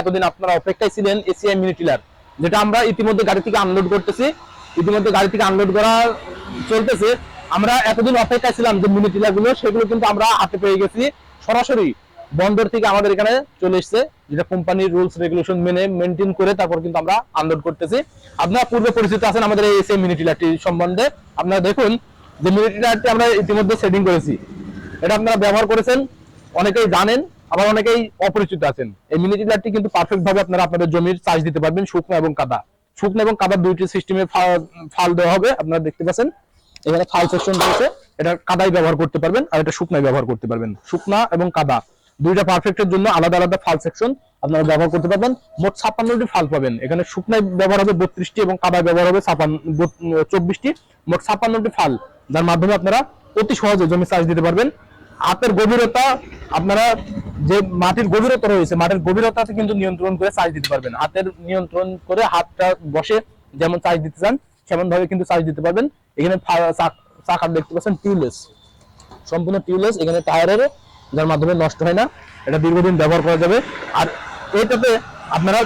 এতদিন আপনারা অপেক্ষায় ছিলেন এসিআই মিনি টিলার, যেটা আমরা ইতিমধ্যে গাড়ি থেকে আনলোড করতেছি। ইতিমধ্যে গাড়ি থেকে আনলোড করা চলতেছে। আমরা এতদিন অপেক্ষায় ছিলাম যে মিনি টিলারগুলো সেগুলো কিন্তু আমরা হাতে পেয়ে গেছি। সরাসরি বন্দর থেকে আমাদের এখানে চলে এসেছে, যেটা কোম্পানির রুলস রেগুলেশন মেনে মেনটেন করে তারপর কিন্তু আমরা আনলোড করতেছি। আপনারা পূর্বে পরিচিত আছেন আমাদের এই এসিআই মিনি টিলারটি সম্বন্ধে। আপনারা দেখুন যে মিনি টিলারটি আমরা ইতিমধ্যে সেটিং করেছি। এটা আপনারা ব্যবহার করেছেন, অনেকেই জানেন। আবার অনেকেই অপরিচিত আছেন। এই মিনি টিলারটি কিন্তু পারফেক্ট ভাবে আপনারা আপনাদের জমির চাষ দিতে পারবেন, শুকনো এবং কাদা। শুকনো এবং কাদা দুইটি সিস্টেমে ফাল দেওয়া হবে, আপনারা দেখতে পাচ্ছেন। এখানে ফাল সেকশন রয়েছে, এটা কাদাই ব্যবহার করতে পারবেন আর এটা শুকনায় ব্যবহার করতে পারবেন। শুকনা এবং কাদা, দুইটা পারফেক্টের জন্য আলাদা আলাদা ফাল সেকশন আপনারা ব্যবহার করতে পারবেন। মোট ছাপ্পান্নটি ফাল পাবেন। এখানে শুকনায় ব্যবহার হবে বত্রিশটি এবং কাদায় ব্যবহার হবে ছাপান্ন চব্বিশটি। মোট ছাপ্পান্নটি ফাল যার মাধ্যমে আপনারা অতি সহজে জমি চাষ দিতে পারবেন। হাতের গভীরতা আপনারা যে মাটির গভীরতা রয়েছে, মাটির গভীরতাতে কিন্তু নিয়ন্ত্রণ করে চাষ দিতে পারবেন। হাতের নিয়ন্ত্রণ করে হাতটা বসে যেমন চাষ দিতে চান সেমন ভাবে কিন্তু চাষ দিতে পারবেন। এখানে চাকা দেখতে পাচ্ছেন টিউলেস সম্পূর্ণ টিউলেস এখানে টায়ারের যার মাধ্যমে নষ্ট হয় না। এটা দীর্ঘদিন ব্যবহার করা যাবে। আর এটাতে আপনারা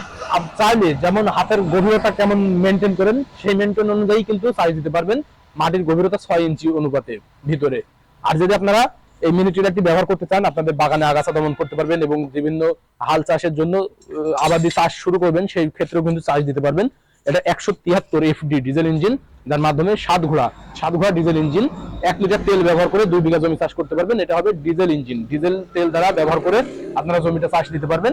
চাইলে যেমন হাতের গভীরতা কেমন মেনটেন করেন, সেই মেনটেন অনুযায়ী কিন্তু সাইজ দিতে পারবেন। মাটির গভীরতা ছয় ইঞ্চি অনুপাতে ভিতরে। আর যদি আপনারা এই মিনি টিলারটি ব্যবহার করতে চান, আপনাদের বাগানে আগাছা দমন করতে পারবেন এবং বিভিন্ন হাল চাষের জন্য আবাদি চাষ শুরু করবেন, সেই ক্ষেত্রেও কিন্তু চাষ দিতে পারবেন। এটা একশো তিয়াত্তর এফডি ডিজেল ইঞ্জিন যার মাধ্যমে সাত ঘোড়া সাত ঘোড়া ডিজেল ইঞ্জিন এক লিটার তেল ব্যবহার করে দুই বিঘা জমি চাষ করতে পারবেন। এটা হবে ডিজেল ইঞ্জিন ডিজেল তেল দ্বারা ব্যবহার করে আপনারা জমিটা চাষ দিতে পারবেন।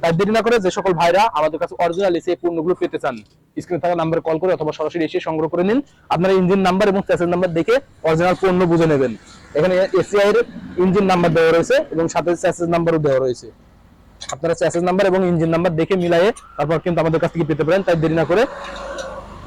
তাই দেরি না করে যে সকল ভাইরা আমাদের কাছে অরিজিনাল এসে পণ্যগুলো পেতে চান স্ক্রিনে থাকা নাম্বারে কল করে অথবা সরাসরি এসে সংগ্রহ করে নিন। আপনারা ইঞ্জিন নাম্বার এবং চ্যাসেজ নাম্বার দেখে অরিজিনাল পণ্য বুঝে নেবেন। এখানে এসিআই এর ইঞ্জিন নাম্বার দেওয়া রয়েছে এবং সাথে চ্যাসেজ নাম্বারও দেওয়া রয়েছে। আপনারা চ্যাসেজ নাম্বার এবং ইঞ্জিন নাম্বার দেখে মিলায়ে তারপর কিন্তু আমাদের কাছ থেকে পেতে পারেন, তাই দেরি না করে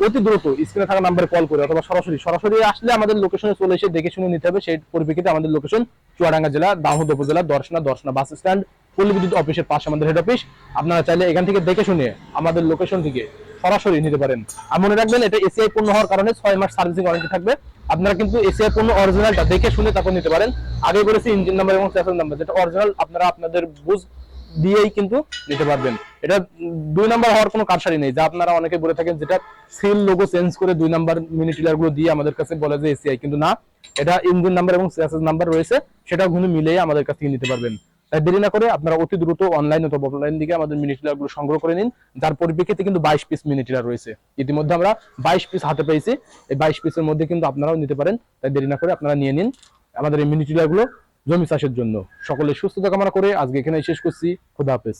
অতি দ্রুত স্ক্রিনে থাকা নাম্বারে কল করে অথবা সরাসরি সরাসরি আসলে আমাদের লোকেশনে চলে এসে দেখে শুনে নিতে হবে, সেই পরিপ্রেক্ষিতে আমাদের লোকেশন চুয়াডাঙ্গা জেলা দামোদ উপজেলা, দর্শনা দর্শনা বাস স্ট্যান্ড পল্লী বিদ্যুৎ অফিসের পাশে আমাদের হেড অফিস আপনারা চাইলে এখান থেকে দেখে শুনে আমাদের লোকেশন থেকে সরাসরি নিতে পারেন। আর মনে রাখবেন, এটা এসিআই পণ্য হওয়ার কারণে ছয় মাস সার্ভিসিং ওয়ারেন্টি থাকবে। আপনারা কিন্তু এসিআই পণ্য অরিজিনালটা দেখে শুনে তারপর নিতে পারেন। আগে বলেছি ইঞ্জিন নাম্বার এবং চ্যাসেজ নাম্বার যেটা অরিজিনাল আপনারা আপনাদের বুঝ দিয়েই কিন্তু নিতে পারবেন। এটা দুই নাম্বার হওয়ার কোনো কারসারি নেই। যা আপনারা অনেকে বলে থাকেন যেটা সিল লোগো চেঞ্জ করে দুই নাম্বার মিনি টিলারগুলো দিয়ে আমাদের কাছে বলে যে এসিআই কিন্তু না। এটা ইঞ্জিন নাম্বার এবং চ্যাসেজ নাম্বার রয়েছে, সেটা কিন্তু মিলিয়ে আমাদের কাছ থেকে নিতে পারবেন। দেরি না করে আপনারা অতি দ্রুত অনলাইন অথবা অফলাইন দিকে আমাদের মিনি টিলারগুলো সংগ্রহ করে নিন। যার পরিপ্রেক্ষিতে কিন্তু বাইশ পিস মিনি টিলার রয়েছে। ইতিমধ্যে আমরা বাইশ পিস হাতে পেয়েছি। এই বাইশ পিসের মধ্যে কিন্তু আপনারাও নিতে পারেন। তাই দেরি না করে আপনারা নিয়ে নিন আমাদের এই মিনি টিলারগুলো জমি চাষের জন্য। সকলে সুস্থতা কামনা করে আজকে এখানে শেষ করছি। খুদা হাফেজ।